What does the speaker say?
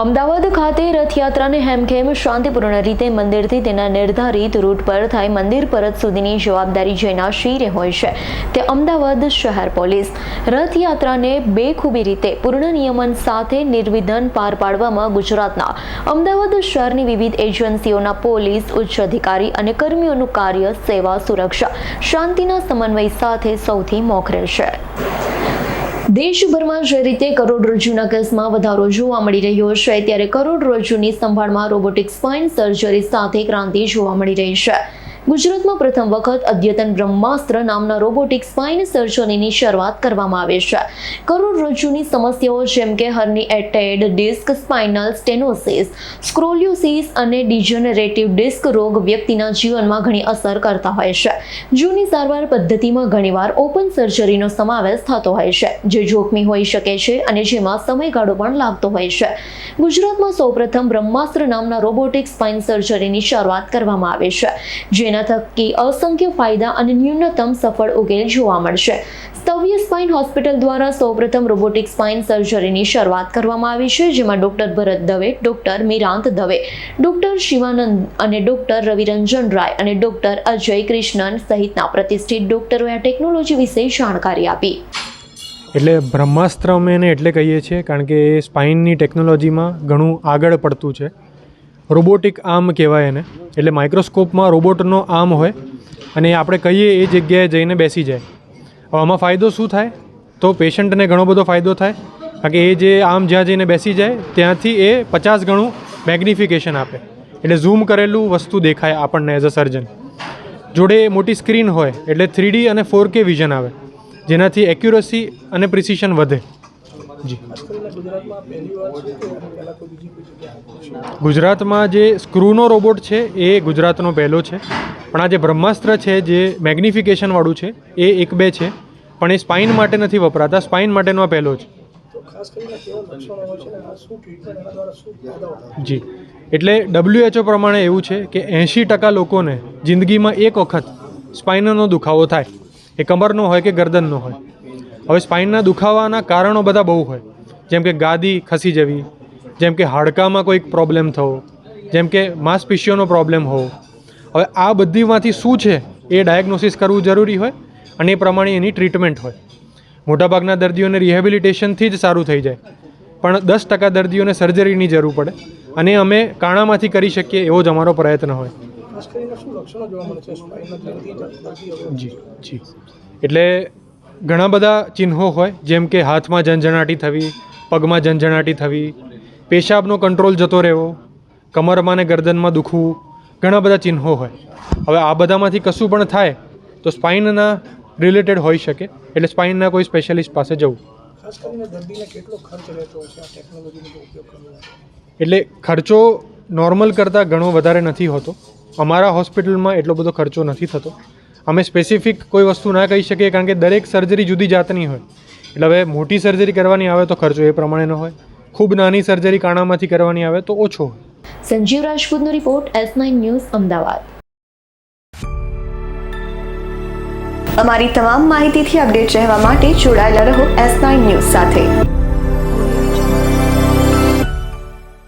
અમદાવાદ ખાતે રથયાત્રાને હેમખેમ શાંતિપૂર્ણ રીતે મંદિરથી તેના નિર્ધારિત રૂટ પર થાય મંદિર પરત સુધીની જવાબદારી જેના શિરે હોય છે, તે અમદાવાદ શહેર પોલીસ. રથયાત્રાને બેખૂબી રીતે પૂર્ણ નિયમન સાથે નિર્વિધન પાર પાડવામાં ગુજરાતના અમદાવાદ શહેરની વિવિધ એજન્સીઓના પોલીસ, ઉચ્ચ અધિકારી અને કર્મીઓનું કાર્ય સેવા સુરક્ષા, શાંતિના સમન્વય સાથે સૌથી મોખરે છે. દેશભરમાં જે રીતે કરોડરજ્જુના કેસમાં વધારો જોવા મળી રહ્યો છે, ત્યારે કરોડરજ્જુની સંભાળમાં રોબોટિક સ્પાઇન સર્જરી સાથે ક્રાંતિ જોવા મળી રહી છે. ગુજરાતમાં પ્રથમ વખત અદ્યતન બ્રહ્માસ્ત્ર નામના રોબોટિક સ્પાઇન સર્જરીની શરૂઆત કરવામાં આવે છે. કરોડરજ્જુની સમસ્યાઓ જેમ કે herniated disc spinal stenosis, scoliosis અને ડિજનરેટિવ ડિસ્ક રોગ વ્યક્તિના જીવનમાં ઘણી અસર કરતા હોય છે. જૂની સારવાર પદ્ધતિમાં ઘણીવાર ઓપન સર્જરીનો સમાવેશ થતો હોય છે, જે જોખમી હોઈ શકે છે અને જેમાં સમયગાળો પણ લાગતો હોય છે. ગુજરાતમાં સૌપ્રથમ બ્રહ્માસ્ત્ર નામના રોબોટિક સ્પાઇન સર્જરીની શરૂઆત કરવામાં આવે છે, જેના થકી અસંખ્ય ફાયદા અને ન્યૂનતમ સફળ ઉકેલ જોવા મળશે. સ્તવ્ય સ્પાઇન હોસ્પિટલ દ્વારા સૌપ્રથમ રોબોટિક સ્પાઇન સર્જરીની શરૂઆત કરવામાં આવી છે, જેમાં doctor Bharat Dave, doctor Mirant Dave, doctor Shivanand અને ડોક્ટર રવિરંજન રાય અને ડોક્ટર અજય કૃષ્ણન સહિતના પ્રતિષ્ઠિત ડોક્ટરોએ આ ટેકનોલોજી વિશે જાણકારી આપી. એટલે બ્રહ્માસ્ત્ર અમે એને એટલે કહીએ છીએ, કારણ કે એ સ્પાઇનની ટેકનોલોજીમાં ઘણું આગળ પડતું છે. રોબોટિક આર્મ કહેવાય એને. એટલે માઇક્રોસ્કોપમાં રોબોટનો આર્મ હોય અને આપણે કહીએ એ જગ્યાએ જઈને બેસી જાય. હવે આમાં ફાયદો શું થાય? તો પેશન્ટને ઘણો બધો ફાયદો થાય. કારણ કે એ જે આમ જ્યાં જઈને બેસી જાય, ત્યાંથી એ પચાસ ગણું મેગ્નિફિકેશન આપે. એટલે ઝૂમ કરેલું વસ્તુ દેખાય આપણને એઝ અ સર્જન જોડે મોટી સ્ક્રીન હોય, એટલે થ્રીડી અને ફોર કે વિઝન આવે. જેનાથી એક્યુરસી અને પ્રિસિશન વધે. ગુજરાતમાં જે સ્ક્રૂનો રોબોટ છે એ ગુજરાતનો પહેલો છે. પણ આ જે બ્રહ્માસ્ત્ર છે જે મેગ્નિફિકેશનવાળું છે એ એક બે છે. પણ એ સ્પાઇન માટે નથી વપરાતા સ્પાઇન માટેનો આ પહેલો છે. જી. એટલે ડબ્લ્યુએચઓ પ્રમાણે એવું છે કે એંશી ટકા લોકોને જિંદગીમાં એક વખત સ્પાઇનનો દુખાવો થાય. એ કમરનો હોય કે ગરદનનો હોય. હવે સ્પાઇનના દુખાવાના કારણો બધા બહુ હોય. જેમ કે ગાદી ખસી જવી જેમ કે હાડકામાં કોઈક પ્રોબ્લેમ થવો જેમ કે માંસપેશીઓનો પ્રોબ્લેમ હોવો. હવે આ બધીમાંથી શું છે એ ડાયગ્નોસિસ કરવું જરૂરી હોય અને એ પ્રમાણે એની ટ્રીટમેન્ટ હોય. મોટાભાગના દર્દીઓને રિહેબિલિટેશનથી જ સારું થઈ જાય. પણ દસ ટકા દર્દીઓને સર્જરીની જરૂર પડે અને અમે કાણામાંથી કરી શકીએ એવો જ અમારો પ્રયત્ન હોય. જી જી. એટલે ઘણા બધા ચિહ્નો હોય જેમ કે હાથમાં ઝંઝણાટી થવી પગમાં ઝંઝણાટી થવી પેશાબનો કંટ્રોલ જતો રહેવો કમરમાં ને ગરદનમાં દુખવું ઘણા બધા ચિહ્નો હોય. હવે આ બધામાંથી કશું પણ થાય તો સ્પાઇનના રિલેટેડ હોઈ શકે એટલે સ્પાઇનના કોઈ સ્પેશિયાલિસ્ટ પાસે જવું. એટલે ખર્ચો નોર્મલ કરતાં ઘણો વધારે નથી હોતો. અમારા હોસ્પિટલમાં એટલો બધો ખર્ચો નથી થતો. અમે સ્પેસિફિક કોઈ વસ્તુ ના કહી શકીએ કારણ કે દરેક સર્જરી જુદી જાતની હોય. એટલે હવે મોટી સર્જરી કરવાની આવે તો ખર્ચો એ પ્રમાણેનો હોય. ખૂબ નાની સર્જરી કાણામાંથી કરવાની આવે તો ઓછો હોય. Sanjeev રાજપૂતનો report S nine news Ahmedabad. અમારી તમામ માહિતીથી અપડેટ રહેવા માટે જોડાયેલા રહો એસ નાઇન ન્યૂઝ સાથે.